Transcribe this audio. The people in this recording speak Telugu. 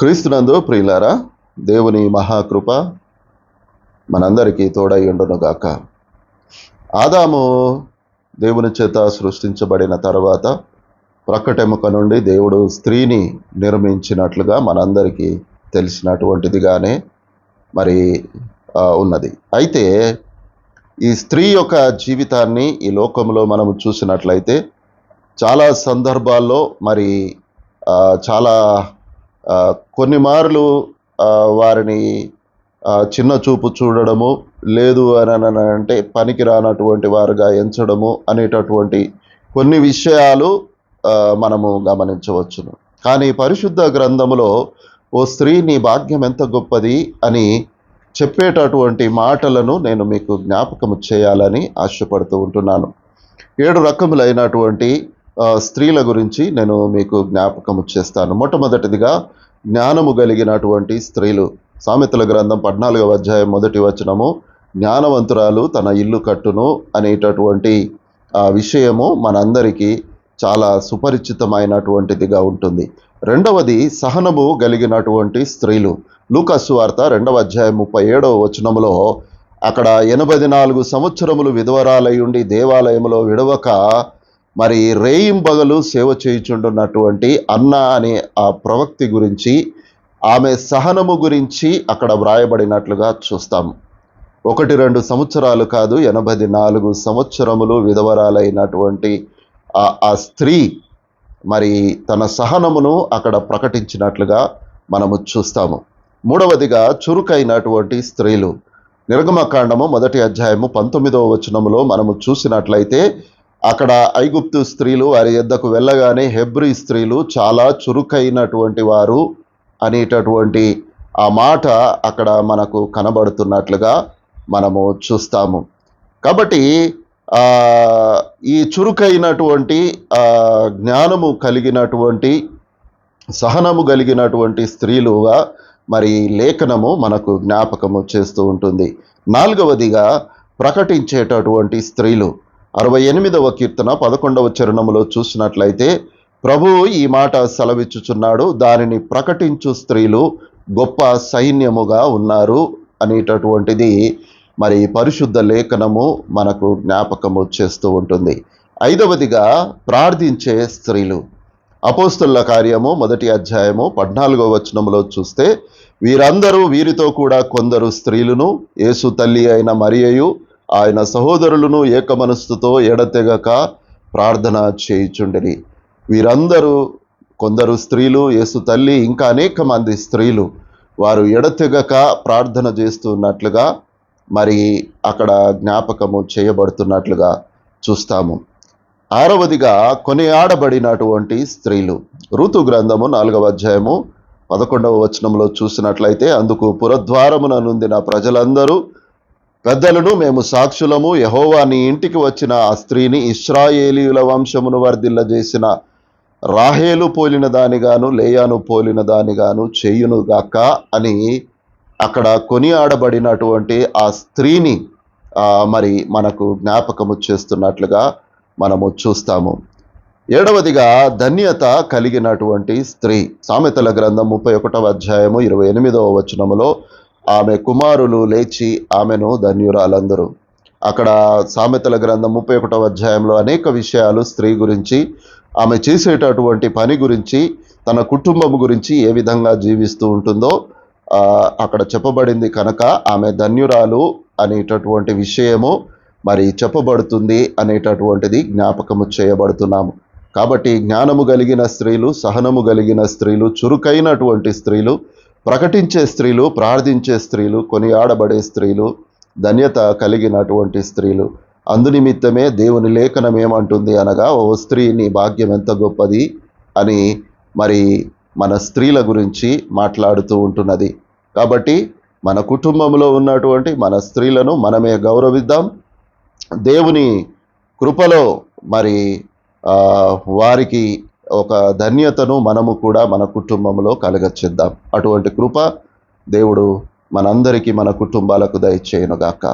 క్రీస్తునందు ప్రియులారా దేవుని మహాకృప మనందరికీ తోడై ఉండునుగాక. ఆదాము దేవుని చేత సృష్టించబడిన తర్వాత ప్రక్కటెముక నుండి దేవుడు స్త్రీని నిర్మించినట్లుగా మనందరికీ తెలిసినటువంటిదిగానే మరి ఉన్నది. అయితే ఈ స్త్రీ యొక్క జీవితాన్ని ఈ లోకంలో మనము చూసినట్లయితే చాలా సందర్భాల్లో మరి చాలా కొన్ని మార్లు వారిని చిన్న చూపు చూడడము లేదు అని అంటే పనికి రానటువంటి వారుగా ఎంచడము అనేటటువంటి కొన్ని విషయాలు మనము గమనించవచ్చును. కానీ పరిశుద్ధ గ్రంథములో ఓ స్త్రీ నీ భాగ్యం ఎంత గొప్పది అని చెప్పేటటువంటి మాటలను నేను మీకు జ్ఞాపకము చేయాలని ఆశపడుతూ ఉంటున్నాను. ఏడు రకములైనటువంటి స్త్రీల గురించి నేను మీకు జ్ఞాపకం చేస్తాను. మొట్టమొదటిదిగా జ్ఞానము కలిగినటువంటి స్త్రీలు. సామెతల గ్రంథం పద్నాలుగవ అధ్యాయం మొదటి వచనము జ్ఞానవంతురాలు తన ఇల్లు కట్టును అనేటటువంటి విషయము మనందరికీ చాలా సుపరిచితమైనటువంటిదిగా ఉంటుంది. రెండవది సహనము కలిగినటువంటి స్త్రీలు. లూకాసు వార్త రెండవ అధ్యాయం ముప్పై ఏడవ వచనములో అక్కడ ఎనభై నాలుగు సంవత్సరములు విధవరాలై ఉండి దేవాలయంలో విడవక మరి రేయింబగలు సేవ చేయుచుండున్నటువంటి అన్న అనే ఆ ప్రవక్తి గురించి ఆమె సహనము గురించి అక్కడ వ్రాయబడినట్లుగా చూస్తాము ఒకటి రెండు సంవత్సరాలు కాదు ఎనభై నాలుగు సంవత్సరములు విధవరాలైనటువంటి ఆ ఆ స్త్రీ మరి తన సహనమును అక్కడ ప్రకటించినట్లుగా మనము చూస్తాము. మూడవదిగా చురుకైనటువంటి స్త్రీలు. నిర్గమకాండము మొదటి అధ్యాయము పంతొమ్మిదవ వచనములో మనము చూసినట్లయితే అక్కడ ఐగుప్తు స్త్రీలు వారి యొద్దకు వెళ్ళగానే హెబ్రీ స్త్రీలు చాలా చురుకైనటువంటి వారు అనేటటువంటి ఆ మాట అక్కడ మనకు కనబడుతున్నట్లుగా మనము చూస్తాము. కాబట్టి ఈ చురుకైనటువంటి జ్ఞానము కలిగినటువంటి సహనము కలిగినటువంటి స్త్రీలుగా మరి లేఖనము మనకు జ్ఞాపకము చేస్తూ ఉంటుంది. నాలుగవదిగా ప్రకటించేటటువంటి స్త్రీలు. అరవై ఎనిమిదవ కీర్తన పదకొండవ చరణములో చూసినట్లయితే ప్రభు ఈ మాట సెలవిచ్చుచున్నాడు. దానిని ప్రకటించు స్త్రీలు. గొప్ప సైన్యముగా ఉన్నారు. అనేటటువంటిది మరి పరిశుద్ధ లేఖనము మనకు జ్ఞాపకము చేస్తూ ఉంటుంది. ఐదవదిగా ప్రార్థించే స్త్రీలు. అపోస్తుల కార్యము మొదటి అధ్యాయము పద్నాలుగో వచనంలో చూస్తే వీరందరూ వీరితో కూడా కొందరు స్త్రీలను యేసు తల్లి అయిన మరియయు ఆయన సహోదరులను ఏకమనస్సుతో ఎడతెగక ప్రార్థన చేయుచుండిరి. వీరందరూ కొందరు స్త్రీలు యేసు తల్లి ఇంకా అనేక మంది స్త్రీలు. వారు ఎడతెగక ప్రార్థన చేస్తున్నట్లుగా మరి అక్కడ జ్ఞాపకము చేయబడుతున్నట్లుగా చూస్తాము. ఆరవదిగా కొనియాడబడినటువంటి స్త్రీలు. ఋతు గ్రంథము నాలుగవ అధ్యాయము పదకొండవ వచనంలో చూసినట్లయితే అందుకు పురద్వారమున నుండిన ప్రజలందరూ పెద్దలను మేము సాక్షులము. యహోవా నీ ఇంటికి వచ్చిన ఆ స్త్రీని ఇస్రాయేలీయుల వంశమును వర్ధిల్లజేసిన రాహేలు పోలిన దానిగాను లేయాను పోలిన దానిగాను చేయునుగాక అని అక్కడ కొనియాడబడినటువంటి ఆ స్త్రీని మరి మనకు జ్ఞాపకము చేస్తున్నట్లుగా మనము చూస్తాము. ఏడవదిగా ధన్యత కలిగినటువంటి స్త్రీ. సామెతల గ్రంథం ముప్పై ఒకటవ అధ్యాయము ఇరవై ఎనిమిదవ వచనములో ఆమె కుమారులు లేచి ఆమెను ధన్యురాలందరూ. అక్కడ సామెతల గ్రంథం ముప్పై ఒకటో అధ్యాయంలో అనేక విషయాలు స్త్రీ గురించి ఆమె చేసేటటువంటి పని గురించి తన కుటుంబం గురించి ఏ విధంగా జీవిస్తూ ఉంటుందో అక్కడ చెప్పబడింది కనుక ఆమె ధన్యురాలు అనేటటువంటి విషయము మరి చెప్పబడుతుంది అనేటటువంటిది జ్ఞాపకము చేయబడుతున్నాము. కాబట్టి జ్ఞానము కలిగిన స్త్రీలు సహనము కలిగిన స్త్రీలు చురుకైనటువంటి స్త్రీలు ప్రకటించే స్త్రీలు ప్రార్థించే స్త్రీలు కొనియాడబడే స్త్రీలు ధన్యత కలిగినటువంటి స్త్రీలు అందునిమిత్తమే దేవుని లేఖనం ఏమంటుంది అనగా ఓ స్త్రీ నీ భాగ్యం ఎంత గొప్పది అని మరి మన స్త్రీల గురించి మాట్లాడుతూ ఉంటున్నది. కాబట్టి మన కుటుంబంలో ఉన్నటువంటి మన స్త్రీలను మనమే గౌరవిద్దాం. దేవుని కృపలో మరి వారికి ఒక ధన్యతను మనము కూడా మన కుటుంబంలో కలగచ్చేద్దాం. అటువంటి కృప దేవుడు మనందరికీ మన కుటుంబాలకు దయచేయనుగాక.